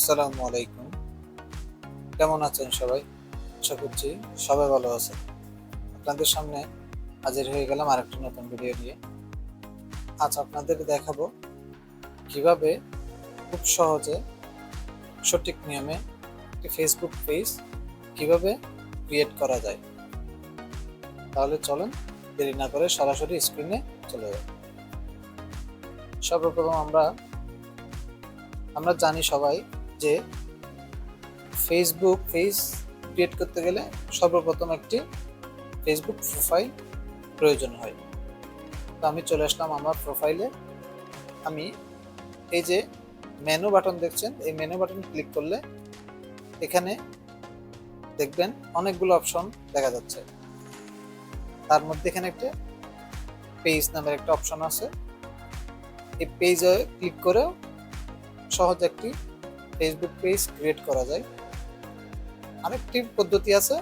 আসসালামু আলাইকুম। কেমন আছেন সবাই? আশা করছি সবাই ভালো আছেন। আপনাদের সামনে হাজির হয়ে গেলাম আরেকটা নতুন ভিডিও নিয়ে। আজ আপনাদের দেখাবো কীভাবে খুব সহজে সঠিক নিয়মে একটি ফেসবুক পেজ কীভাবে ক্রিয়েট করা যায়। তাহলে চলেন দেরি না করে সরাসরি স্ক্রিনে চলে যাই। সর্বপ্রথম আমরা আমরা জানি সবাই যে ফেসবুক পেজ ক্রিয়েট করতে গেলে সর্বপ্রথম একটি ফেসবুক প্রোফাইল প্রয়োজন হয়। তো আমি চলে আসলাম আমার প্রোফাইলে আমি এই যে মেনু বাটন দেখছেন, এই মেনু বাটন ক্লিক করলে এখানে দেখবেন অনেকগুলো অপশন দেখা যাচ্ছে। তার মধ্যে এখানে একটা পেজ নামের একটা অপশন আছে। এই পেজে ক্লিক করেও সহজ একটি ফেসবুক পেজ ক্রিয়েট করা যায়। আরেকটি পদ্ধতি আছে,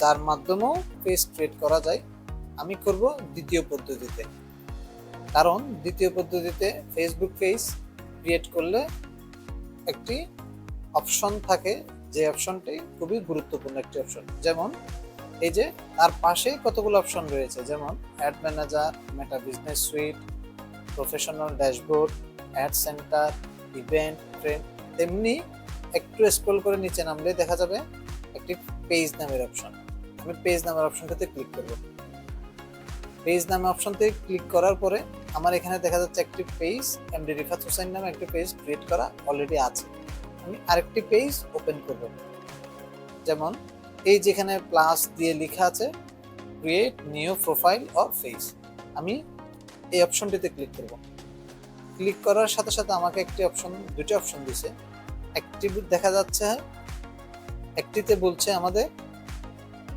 যার মাধ্যমেও পেজ ক্রিয়েট করা যায়। আমি করব দ্বিতীয় পদ্ধতিতে। কারণ দ্বিতীয় পদ্ধতিতে ফেসবুক পেজ ক্রিয়েট করলে একটি অপশন থাকে, যে অপশনটি খুবই গুরুত্বপূর্ণ একটি অপশন যেমন এই যে তার পাশেই কতগুলো অপশন রয়েছে, যেমন ad manager Meta business suite professional dashboard ad centre event trend তেমনি একটু স্ক্রল করে নিচে নামলে দেখা যাবে একটি পেজ নামের অপশন আমি পেজ নামের অপশনটাতে ক্লিক করব। পেজ নামে অপশনতে ক্লিক করার পরে আমার এখানে দেখা যাচ্ছে একটি পেজ এমডি রিফাত হোসেন নামে একটি পেজ ক্রিয়েট করা অলরেডি আছে। আমি আরেকটি পেজ ওপেন করব। যেমন এই যেখানে প্লাস দিয়ে লেখা আছে create new profile or face আমি এই অপশনটিতে ক্লিক করব। ক্লিক করার সাথে সাথে আমাকে একটি অপশন, দুটি অপশন দিছে। একটি দেখা যাচ্ছে, একটিতে বলছে আমাদের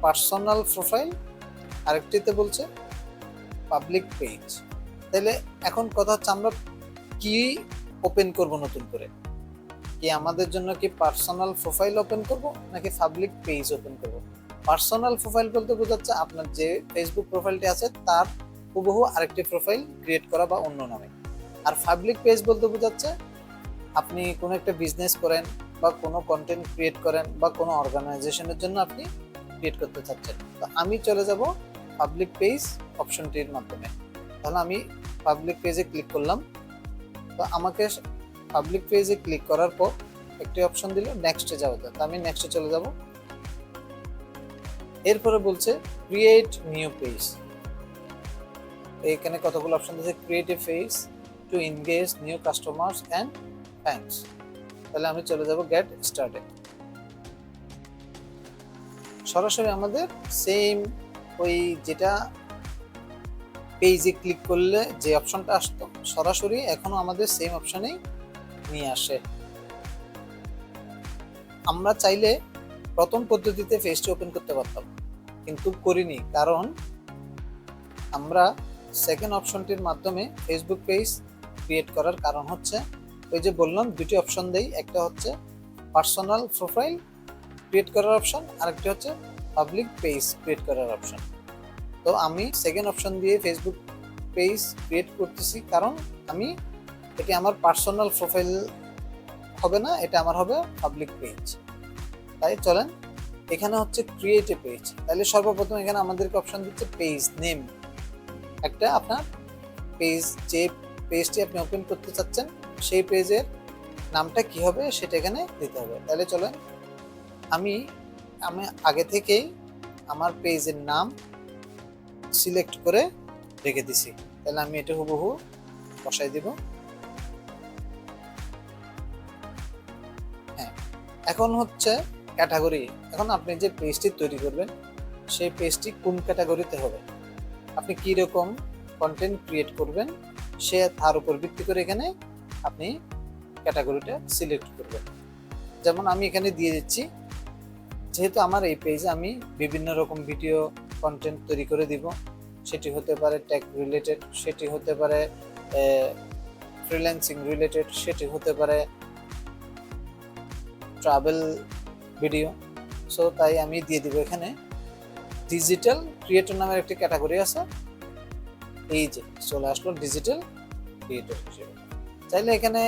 পার্সোনাল প্রোফাইল, আরেকটিতে বলছে পাবলিক পেজ। তাহলে এখন কথা হচ্ছে আমরা কি ওপেন করব নতুন করে? কি আমাদের জন্য কি পার্সোনাল প্রোফাইল ওপেন করব, নাকি পাবলিক পেজ ওপেন করব? পার্সোনাল প্রোফাইল বলতে বোঝাচ্ছে আপনার যে ফেসবুক প্রোফাইলটি আছে, তার হুবহু আরেকটি প্রোফাইল ক্রিয়েট করা বা অন্য নামে। আর পাবলিক পেজ বলতে বোঝাচ্ছে আপনি কোনো একটা বিজনেস করেন বা কোনো কন্টেন্ট ক্রিয়েট করেন বা কোনো অর্গানাইজেশনের জন্য আপনি ক্রিয়েট করতে চাচ্ছেন। তো আমি চলে যাব পাবলিক পেজ অপশনটির মাধ্যমে। তাহলে আমি পাবলিক পেজে ক্লিক করলাম। তো আমাকে পাবলিক পেজে ক্লিক করার পর একটি অপশন দিল নেক্সটে যাওয়া যায় তো আমি নেক্সটে চলে যাব। এরপরে বলছে ক্রিয়েট নিউ পেজ এখানে কতগুলো অপশন দিয়েছে? Creative page to engage new customers and fans তাহলে আমি চলে যাব গেট স্টার্টে সরাসরি আমাদের সেম ওই যেটা পেজে ক্লিক করলে যে অপশনটা আসতো, সরাসরি এখনও আমাদের সেম অপশনেই নিয়ে আসে। আমরা চাইলে প্রথম পদ্ধতিতে পেজটি ওপেন করতে পারতাম, কিন্তু করিনি, কারণ আমরা সেকেন্ড অপশনটির মাধ্যমে ফেসবুক পেজ ক্রিয়েট করার কারণ হচ্ছে ওই যে বললাম, দুটি অপশন দেই। একটা হচ্ছে পার্সোনাল প্রোফাইল ক্রিয়েট করার অপশন আরেকটি হচ্ছে পাবলিক পেজ ক্রিয়েট করার অপশন তো আমি সেকেন্ড অপশন দিয়ে ফেসবুক পেজ ক্রিয়েট করতেছি কারণ আমি, এটি আমার পার্সোনাল প্রোফাইল হবে না, এটা আমার হবে পাবলিক পেজ তাই চলেন, এখানে হচ্ছে ক্রিয়েট এ পেজ তাহলে সর্বপ্রথম এখানে আমাদেরকে অপশন দিচ্ছে পেজ নেম একটা আপনার পেজ যে পেজটি আপনি ওপেন করতে চাচ্ছেন, সেই পেজের নামটা কি হবে সেটা এখানে দিতে হবে। তাহলে চলেন, আমি আমি আগে থেকেই আমার পেজের নাম সিলেক্ট করে রেখে দিছি। তাহলে আমি এটা হুবহু বসাই দিব। হ্যাঁ এখন হচ্ছে ক্যাটাগরি এখন আপনি যে পেজটি তৈরি করবেন, সেই পেজটি কোন ক্যাটাগরিতে হবে? আপনি কি রকম কন্টেন্ট ক্রিয়েট করবেন? সে তার উপর ভিত্তি করে এখানে আপনি ক্যাটাগরিটা সিলেক্ট করবেন। যেমন আমি এখানে দিয়ে দিচ্ছি, যেহেতু আমার এই পেজে আমি বিভিন্ন রকম ভিডিও কন্টেন্ট তৈরি করে দিব, সেটি হতে পারে ট্যাগ রিলেটেড সেটি হতে পারে ফ্রিল্যান্সিং রিলেটেড সেটি হতে পারে ট্রাভেল ভিডিও সো তাই আমি দিয়ে দিব এখানে ডিজিটাল ক্রিয়েটর নামের একটি ক্যাটাগরি আছে। এই যে, চলে আসলো ডিজিটাল ক্রিয়েটর হিসেবে। চাইলে এখানে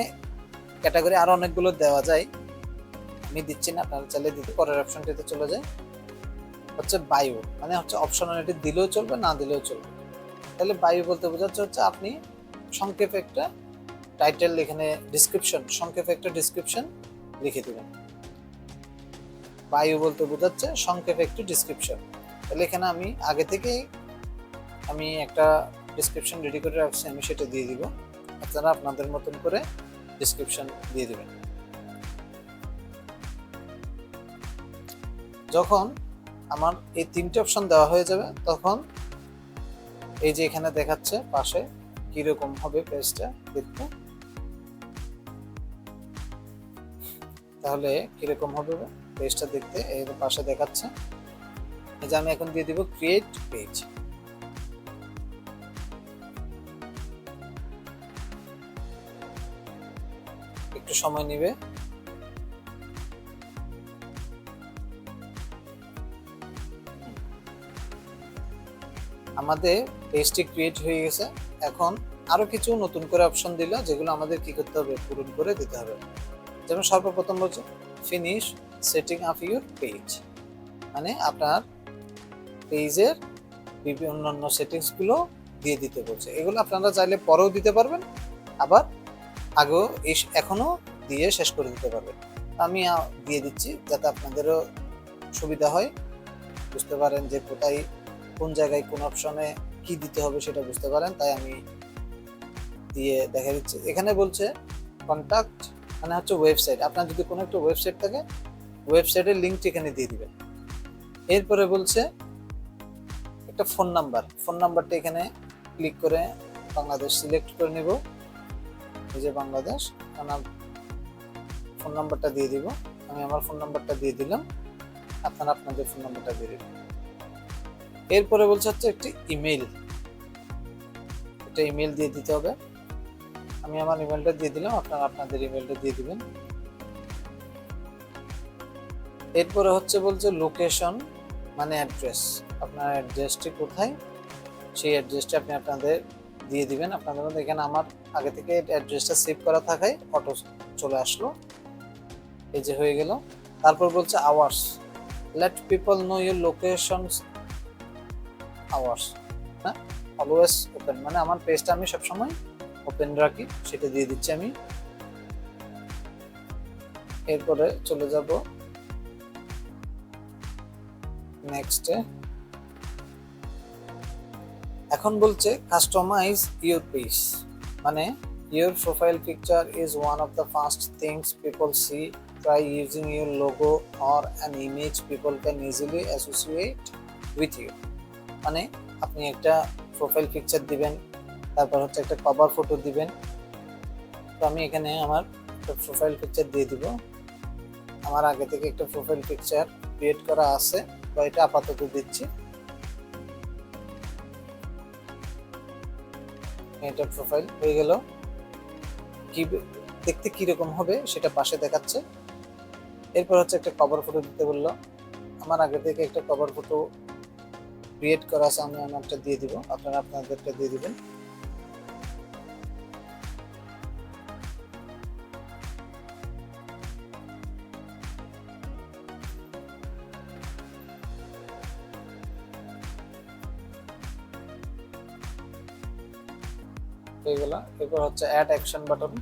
ক্যাটাগরি আরও অনেকগুলো দেওয়া যায়। আমি দিচ্ছি না, আপনারা চাইলে দিতে, পরের অপশনটিতে চলে যায় হচ্ছে বায়ু মানে হচ্ছে অপশনালিটি দিলেও চলবে, না দিলেও চলবে। তাহলে বায়ু বলতে বোঝাচ্ছে হচ্ছে আপনি সংক্ষেপে একটা টাইটেল এখানে ডিসক্রিপশন সংক্ষেপে একটা ডিসক্রিপশন লিখে দেবেন। বায়ু বলতে বোঝাচ্ছে সংক্ষেপে একটি ডিসক্রিপশন তাহলে এখানে আমি আগে থেকেই আমি একটা ডিসক্রিপশন রেডি করে রাখছি, আমি সেটা দিয়ে দিব। আপনারা আপনাদের মতন করে ডিসক্রিপশন দিয়ে দেবেন। যখন আমার এই তিনটে অপশন দেওয়া হয়ে যাবে, তখন এই যে এখানে দেখাচ্ছে পাশে কীরকম হবে পেজটা দেখতে। তাহলে কীরকম হবে পেজটা দেখতে, এই পাশে দেখাচ্ছে। এই যে আমি এখন দিয়ে দিব ক্রিয়েট পেজ একটু সময় নেবে। আমাদের পেজটি ক্রিয়েট হয়ে গেছে। এখন আরও কিছু নতুন করে অপশন দিল, যেগুলো আমাদের কি করতে হবে, পূরণ করে দিতে হবে। যেমন সর্বপ্রথম বলছে finish setting up your page মানে আপনার পেজের বিভিন্ন অন্যান্য সেটিংসগুলো দিয়ে দিতে বলছে। এগুলো আপনারা চাইলে পরেও দিতে পারবেন। আবার আগেও এই এখনও দিয়ে শেষ করে দিতে পারবেন আমি দিয়ে দিচ্ছি যাতে আপনাদেরও সুবিধা হয়। বুঝতে পারেন যে কোথায়, কোন জায়গায়, কোন অপশনে কি দিতে হবে সেটা বুঝতে পারেন, তাই আমি দিয়ে দেখা দিচ্ছি। এখানে বলছে কন্টাক্ট মানে হচ্ছে ওয়েবসাইট আপনার যদি কোনো একটা ওয়েবসাইট থাকে ওয়েবসাইটের লিঙ্কটি এখানে দিয়ে দিবেন। এরপরে বলছে একটা ফোন নাম্বার ফোন নাম্বারটা এখানে ক্লিক করে বাংলাদেশ সিলেক্ট করে নেব। এই যে বাংলাদেশ ফোন নাম্বারটা দিয়ে দিব। আমি আমার ফোন নাম্বারটা দিয়ে দিলাম। আপনারা আপনাদের ফোন নাম্বারটা দিয়ে দিবেন। এরপরে বলছে হচ্ছে একটি ইমেল একটা ইমেল দিয়ে দিতে হবে। আমি আমার ইমেলটা দিয়ে দিলাম। আপনারা আপনাদের ইমেলটা দিয়ে দিবেন। এরপরে হচ্ছে বলছে লোকেশন মানে অ্যাড্রেস আপনার অ্যাড্রেসটি কোথায়? সেই অ্যাড্রেসটা আপনি আপনাদের দিয়ে দিবেন। আপনাদের মধ্যে এখানে আমার আগে থেকে অ্যাড্রেসটা সেভ করা থাকায় অটো চলে আসলো। এই যে হয়ে গেল। তারপর বলছে hours. Let people know your locations hours. হ্যাঁ? অলওয়েজ ওপেন মানে আমার পেজটা আমি সবসময় ওপেন রাখি। সেটা দিয়ে দিচ্ছি আমি। এরপরে চলে যাব। নেক্সটে এখন বলছে কাস্টমাইজ ইউর পেজ মানে your profile picture is one of the first things people see try using your logo or an image people can easily associate with you মানে আপনি একটা প্রোফাইল পিকচার দিবেন, তারপর হচ্ছে একটা কভার ফটো দিবেন। তো আমি এখানে আমার একটা প্রোফাইল পিকচার দিয়ে দিব। আমার আগে থেকে একটা প্রোফাইল পিকচার ক্রিয়েট করা আছে বা এটা আপাতত দিচ্ছি। এটা প্রোফাইল হয়ে গেল। কি দেখতে কীরকম হবে সেটা পাশে দেখাচ্ছে। এরপর হচ্ছে একটা কভার ফটো দিতে বলল। আমার আগে থেকে একটা কভার ফটো ক্রিয়েট করা আছে, আমি আমারটা দিয়ে দিব। আপনারা আপনাদেরটা দিয়ে দিবেন। হয়ে গেল এরপর হচ্ছে অ্যাড অ্যাকশন বাটন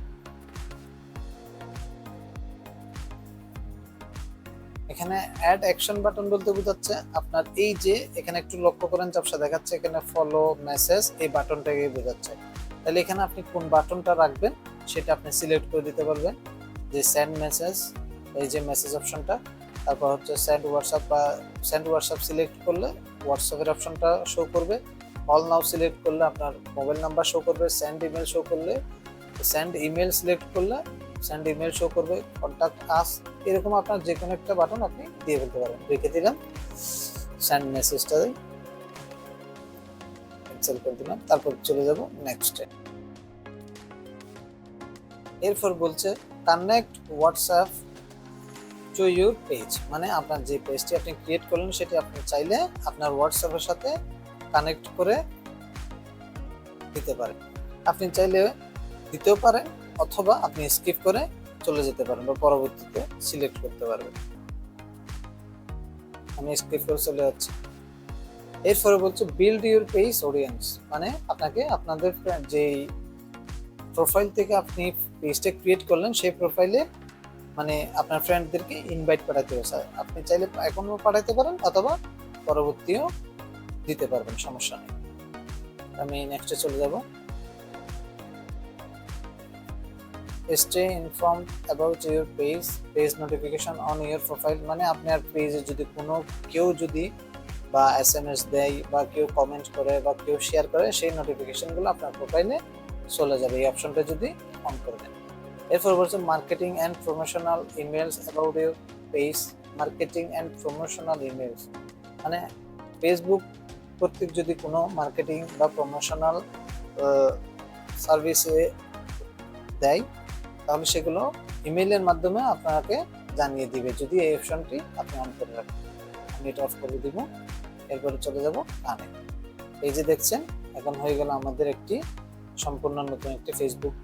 এখানে অ্যাড অ্যাকশন বাটন বলতে বোঝাচ্ছে আপনার এই যে এখানে একটু লক্ষ্য করেন ঝাপসা দেখাচ্ছে, এখানে ফলো মেসেজ এই বাটনটাকে বোঝাচ্ছে। তাহলে এখানে আপনি কোন বাটনটা রাখবেন, সেটা আপনি সিলেক্ট করে দিতে পারবেন। যে সেন্ড মেসেজ এই যে মেসেজ অপশনটা তারপর হচ্ছে সেন্ড হোয়াটসঅ্যাপ বা সেন্ড হোয়াটসঅ্যাপ সিলেক্ট করলে হোয়াটসঅ্যাপের অপশনটা শো করবে। অল নাও সিলেক্ট করলে আপনার মোবাইল নাম্বার শো করবে সেন্ড ইমেল শো করলে সেন্ড ইমেল সিলেক্ট করলে সেন্ড ইমেল শো করবে কন্ট্যাক্ট আস এরকম আপনার যে কোনো একটা বাটন আপনি দিয়ে ফেলতে পারেন রেখে দিলাম সেন্ড মেসেজটা দিই ক্যান্সেল করে দিলাম, তারপর চলে যাব নেক্সটে এরপর বলছে connect WhatsApp to your page মানে আপনার যে পেজটি আপনি ক্রিয়েট করলেন, সেটি আপনি চাইলে আপনার হোয়াটসঅ্যাপের সাথে কানেক্ট করে দিতে পারেন। আপনি চাইলে দিতেও পারেন অথবা আপনি স্কিপ করে চলে যেতে পারেন বা পরবর্তীতে সিলেক্ট করতে পারবেন। আমি স্ক্রিপ করে চলে যাচ্ছি। এরপরে বলছে বিল্ড ইউর পেজ অডিয়েন্স মানে আপনাকে আপনাদের যেই প্রোফাইল থেকে আপনি পেজটা ক্রিয়েট করলেন সেই প্রোফাইলে মানে আপনার ফ্রেন্ডদেরকে ইনভাইট পাঠাতে হবে আপনি চাইলে এখনও পাঠাতে পারেন অথবা পরবর্তীও দিতে পারবেন, সমস্যা নেই। আমি নেক্সটে চলে যাব। Stay inform about your page page notification on your profile মানে আপনার পেজে যদি কোনো, কেউ যদি বা এস এম এস দেয় বা কেউ কমেন্ট করে বা কেউ শেয়ার করে, সেই নোটিফিকেশনগুলো আপনার প্রোফাইলে চলে যাবে। এই অপশনটা যদি অন করে দেন। এরপর বলছে marketing and promotional emails about your page marketing and promotional emails মানে ফেসবুক কর্তৃক যদি কোনো মার্কেটিং বা প্রমোশনাল সার্ভিসে দেয়, তাহলে সেগুলো ইমেইলের মাধ্যমে আপনাকে জানিয়ে দিবে। যদি এই অপশনটি আপনি অন করে রাখেন, আমি এটা অফ করে দিব, এরপরে চলে যাব গানে এই যে দেখছেন, এখন হয়ে গেল আমাদের একটি সম্পূর্ণ নতুন একটি ফেসবুক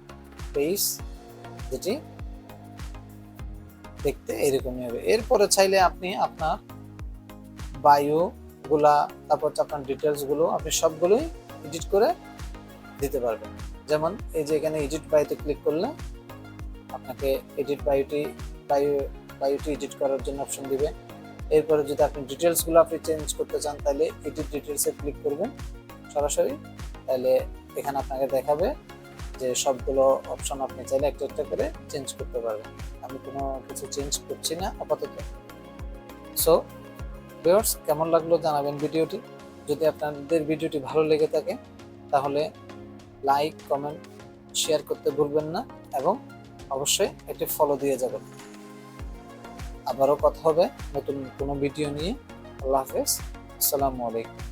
পেজ যেটি দেখতে এরকমই হবে। এরপরে চাইলে আপনি আপনার বায়ো গুলা, তারপর আপনার ডিটেলসগুলো, আপনি সবগুলোই এডিট করে দিতে পারবেন। যেমন এই যে এখানে এডিট বায়োতে ক্লিক করলে আপনাকে এডিট বায়োটি বায়ো বায়োটি এডিট করার জন্য অপশন দিবে। এরপরে যদি আপনি ডিটেলসগুলো আপনি চেঞ্জ করতে চান, তাহলে এডিট ডিটেলসে ক্লিক করবেন সরাসরি। তাহলে এখানে আপনাকে দেখাবে যে সবগুলো অপশন আপনি চাইলে একটা একটা করে চেঞ্জ করতে পারবেন। আমি কোনো কিছু চেঞ্জ করছি না, আপাতত। সো ভিউয়ার্স কেমন লাগল জানাবেন ভিডিওটি? যদি আপনাদের ভিডিওটি ভালো লেগে থাকে, তাহলে লাইক কমেন্ট শেয়ার করতে ভুলবেন না এবং অবশ্যই এটি ফলো দিয়ে যাবেন। আবারও কথা হবে নতুন কোনো ভিডিও নিয়ে। আল্লাহ হাফেজ। আসসালামু আলাইকুম।